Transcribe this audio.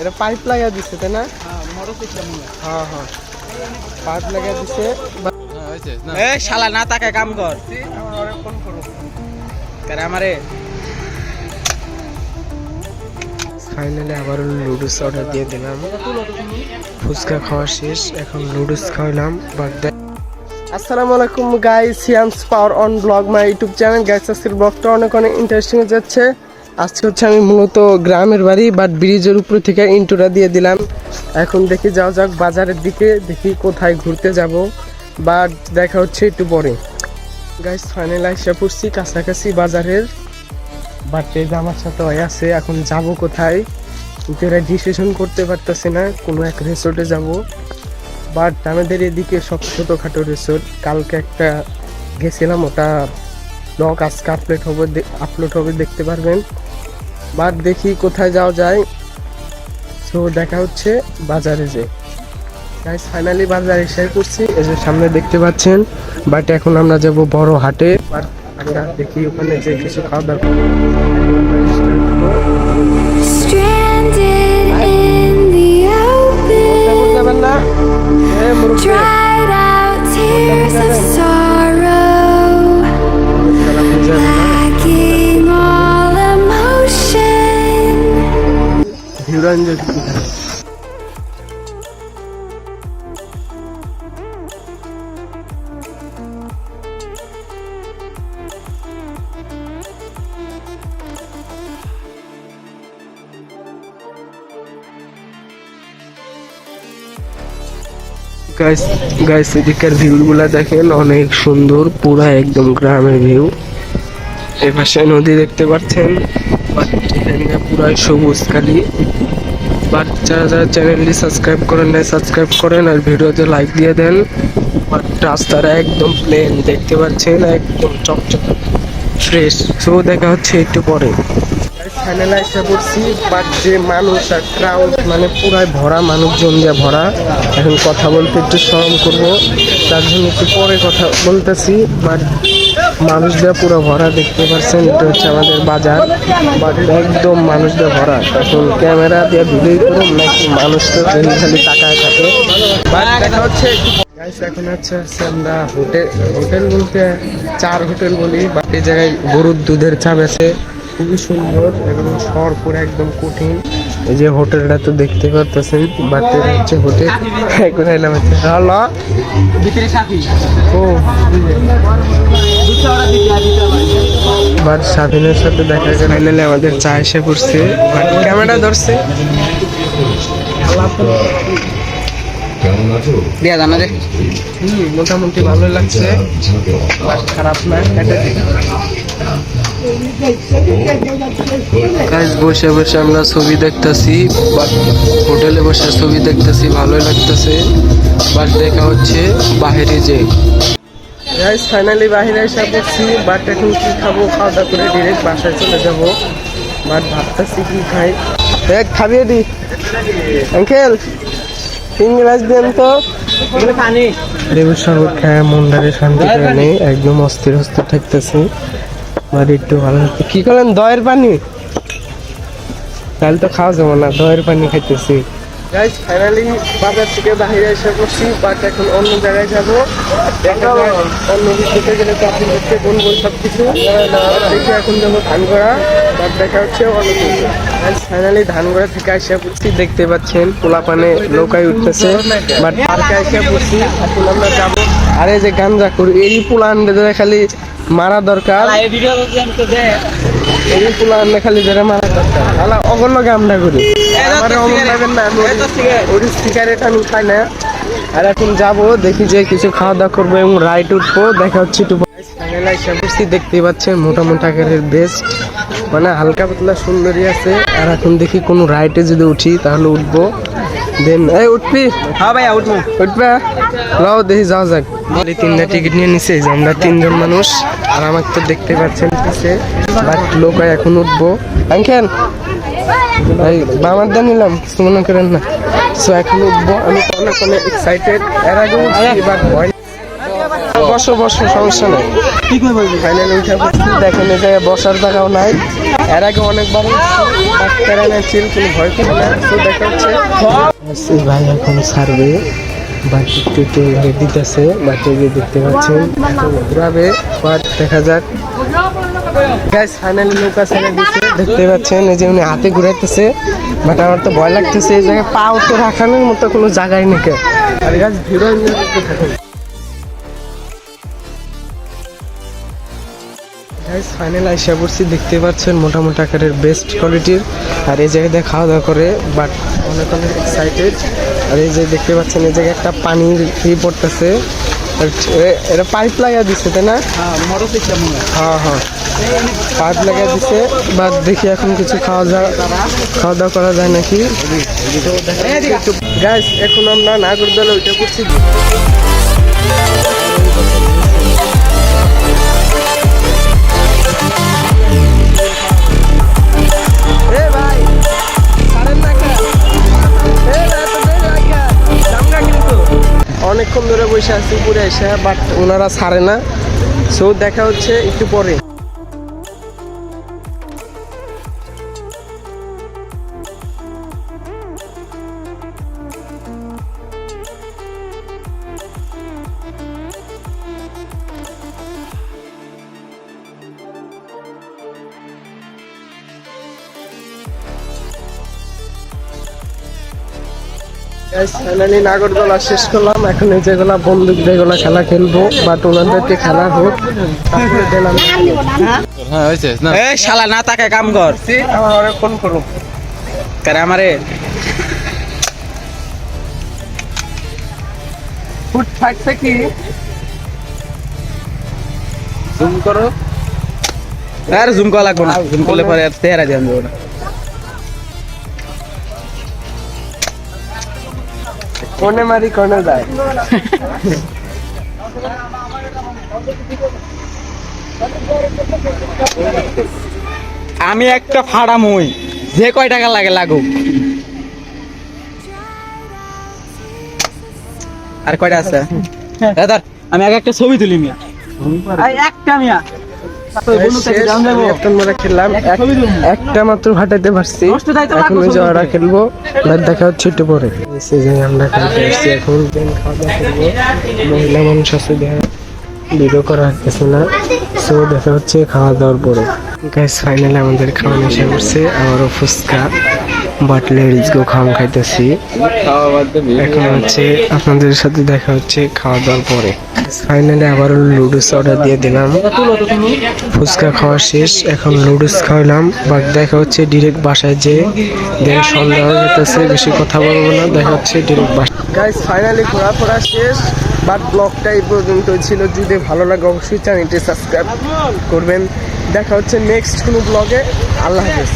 এটা পাইপ লাগা দিছে তাই না? হ্যাঁ হ্যাঁ। পাইপ লাগা দিছে। এ শালা না তাকে কাম কর। আমারে? ফাইনালি আবার লুডুস অর্ডার দিয়ে দিলাম। ফুচকা খাওয়া শেষ এখন লুডুস খাওয়ালাম বাট আসসালামু আলাইকুম guys Siam's power on vlog my YouTube channel guys আজকের ব্লগটা অনেক অনেক ইন্টারেস্টিং যাচ্ছে। আজকে হচ্ছে আমি মূলত গ্রামের বাড়ি বাট ব্রিজের উপর থেকে ইন্টুরা দিয়ে দিলাম। এখন দেখি যাও যাক বাজারের দিকে, দেখি কোথায় ঘুরতে যাব বাট দেখা হচ্ছে একটু পরে। গাইস ফাইনাল আইসা পড়ছি কাছাকাছি বাজারের বাট এই আমার সাথে ওই আছে, এখন যাব কোথায়? এরা ডিসিশন করতে পারতেছে না, কোনো এক রিসোর্টে যাব। বাট আমাদের এদিকে সব ছোটোখাটো রিসোর্ট কালকে একটা গেছিলাম, ওটা ব্লগ আজকে আপলোড হবে আপলোড হবে, দেখতে পারবেন। বাট দেখি কোথায় যাওয়া যায়। সো দেখা হচ্ছে বাজারে যে। গাইস ফাইনালি বাজারে এসে করছি এই যে সামনে দেখতে পাচ্ছেন বাট এখন আমরা যাব বড় হাটে। আমরা দেখি ওখানে যে কিছু খাওয়া দাওয়া Stranded in the open, enjoy. Guys guys এদিকের ভিউগুলা দেখেন, অনেক সুন্দর, পুরা একদম গ্রামের ভিউ এ পাশে নদী দেখতে পাচ্ছেন পুরাই সবুজ খালি বাট যারা যারা চ্যানেলটি সাবস্ক্রাইব করেন নাই, সাবস্ক্রাইব করেন আর ভিডিওতে লাইক দিয়ে দেন। বাট রাস্তাটা একদম প্লেন দেখতে পাচ্ছেন? একদম চকচক ফ্রেশ সো দেখা হচ্ছে একটু পরে। ফাইনালে এসে পড়ছি বাট যে মানুষ আর ক্রাউড মানে পুরাই ভরা মানুষজন দিয়ে ভরা, এখন কথা বলতে একটু শরম করব। তার জন্য একটু পরে কথা বলতেছি বাট মানুষ দিয়ে পুরো ভরা দেখতে পাচ্ছেন, এটা হচ্ছে আমাদের বাজার। একদম মানুষ ভরা। এখন ক্যামেরা দিয়ে ভিডিও করুন, নাকি মানুষ তো খালি তাকায় থাকে। হচ্ছে এখন হচ্ছে আমরা হোটেল হোটেল বলতে চার হোটেল বলি বাট এই জায়গায় গরুর দুধের চা বেছে খুবই সুন্দর এবং শহর পুরো একদম কঠিন। এই যে হোটেলটা তো দেখতে পারতেছেন বাট হচ্ছে হোটেল। এখন এলাম হচ্ছে হলো। ভিতরে সাথী ও। বাট স্বাধীনের সাথে দেখা ফাইনালি আমাদের চা এসে পড়ছে। বাট ক্যামেরা ধরছে। দিয়া জানা রে হুম, মোটামুটি ভালো লাগছে। খারাপ না এটা গাইজ বসে বসে আমরা ছবি দেখতেছি হোটেলে বসে ছবি দেখতেছি ভালোই লাগতেছে। বাট দেখা হচ্ছে বাহিরে যে। গাইজ ফাইনালি বাইরে এসে পড়ছি বাট এখন কি খাব খাওয়া দাওয়া করে ডিরেক্ট বাসায় চলে যাব। বাট ভাবতেছি কি খাই। দেখ খাবি দি। আঙ্কেল তিন গ্লাস দেন তো। লেবুর শরবত খায় মন্দারে শান্তি করে নেই একদম অস্থির অস্থির থাকতেছে। কি করলেন? দয়ের পানি? তাহলে তো খাওয়া যাব না দয়ের পানি খাইতেছি। দেখি কিছু ফাইনালি থেকে এসে পড়ছি, দেখতে পাচ্ছেন পোলা পানে নৌকায় উঠতেছে বাট পার্কে এসে পড়ছি। এখন আমরা যাব আরে যে গাঞ্জা করি এই পুলান আনতে খালি মারা দরকার। এই ভিডিও করতে আমি তো দে। এই পোলা আনলে খালি ধরে মারা দরকার। আলা অগল আমরা করি। আমার অমন লাগেন না আমি এই। ওই সিগারেট আমি খাই না। আর এখন যাব দেখি যে কিছু খাওয়া দাওয়া করব এবং রাইড উঠবো দেখা হচ্ছে একটু পড়ছি দেখতেই পাচ্ছেন মোটা মোটা আকারের বেস্ট মানে হালকা পাতলা সুন্দরী আছে। আর এখন দেখি কোনো রাইডে যদি উঠি তাহলে উঠবো। দেন এই উঠবি? হ্যাঁ ভাইয়া উঠবো। উঠবে? লাও দেখি যাওয়া যাক। এই তিনটা টিকিট নিয়ে নিছে যে আমরা তিনজন মানুষ। আর আমাকে তো দেখতে পাচ্ছেন পিছে। বাট লোক এখন উঠবো। আঙ্কেল ভাই বামার দা নিলাম কিছু মনে করেন না। সো এখন আমি অনেক অনেক এক্সাইটেড এর আগে উঠছি বাট ভয় বসো বসো, সমস্যা নাই। কি ফাইনালি উঠে দেখেন বসার জায়গাও নাই। এর আগে অনেকবার কোনো ভয় করে না। তো ভাই এখন ছাড়বে। বাকি একটু একটু দেখতে পাচ্ছেন ঘুরাবে। বাট দেখা যাক। গাইস ফাইনালি ছেড়ে দিচ্ছে দেখতে পাচ্ছেন। এই যে উনি হাতে ঘুরাইতেছে। বাট আমার তো ভয় লাগতেছে এই জায়গায় পাও তো রাখানোর মতো কোনো জায়গায় নেই। আর গাছ গাইস ফাইনাল আইসা পড়ছি দেখতে পাচ্ছেন মোটামুটি আকারের বেস্ট কোয়ালিটির আর এই জায়গায় খাওয়া দাওয়া করে বাট অনেক অনেক এক্সাইটেড আর এই যে দেখতে পাচ্ছেন, এই জায়গায় একটা পানির ই পড়তেছে। এটা পাইপ লাগা দিছে তাই না? সিস্টেম হ্যাঁ হ্যাঁ। পাইপ লাগা দিছে বাট দেখি এখন কিছু খাওয়া যাওয়া খাওয়া দাওয়া করা যায় নাকি? গ্যাস এখন আমরা নাগরদোলা ওইটা করছি। বসে আছি উপরে এসে বাট ওনারা ছাড়ে না। সো দেখা হচ্ছে একটু পরে। ফাইনালি নাগরদোলা শেষ করলাম। এখন যেগুলা বন্দুক যেগুলা খেলা খেলব বাট ওনাদেরকে খেলা হোক তারপরে এ শালা না তাকে কাম কর। আমার ফোন কারে। আমারে? ফুট থাকছে কি? জুম করো। আর জুম করা লাগবো না। জুম করলে পরে আর তেহারা দিয়ে না। কোনে মারি কোনে যায়? আমি একটা ফাড়া মই যে কয় টাকা লাগে লাগুক। আর কয়টা আছে? ধর, আমি আগে একটা ছবি তুলি মিয়া। একটা মিয়া। খেললাম। একটা মাত্র ফাটাইতে পারছি। এখন ওই খেলব দেখা হচ্ছে একটু পরে। আমরা খেলতে এখন খাওয়া দাওয়া করব। মহিলা মানুষ আছে ভিডিও করা হচ্ছে না। সো দেখা হচ্ছে খাওয়া দাওয়ার পরে। গাইস ফাইনালি আমাদের খাওয়ানো এসে করছে আবারও ফুচকা। বাট লেডিস গো খাওয়ান খাইতেছি। এখন হচ্ছে আপনাদের সাথে দেখা হচ্ছে খাওয়া দাওয়ার পরে। ফাইনালি আবারও লুডুস অর্ডার দিয়ে দিলাম। ফুচকা খাওয়া শেষ এখন লুডুস খাওয়ালাম। বাট দেখা হচ্ছে ডিরেক্ট বাসায় যে দেন সন্ধ্যা হয়ে যেতেছে বেশি কথা বলব না দেখা হচ্ছে ডিরেক্ট বাসা গাইস ফাইনালি ঘোরাফোরা শেষ বাট ব্লগটা এই পর্যন্ত ছিল। যদি ভালো লাগে অবশ্যই চ্যানেলটি সাবস্ক্রাইব করবেন। দেখা হচ্ছে নেক্সট কোনো ব্লগে আল্লাহ হাফেজ।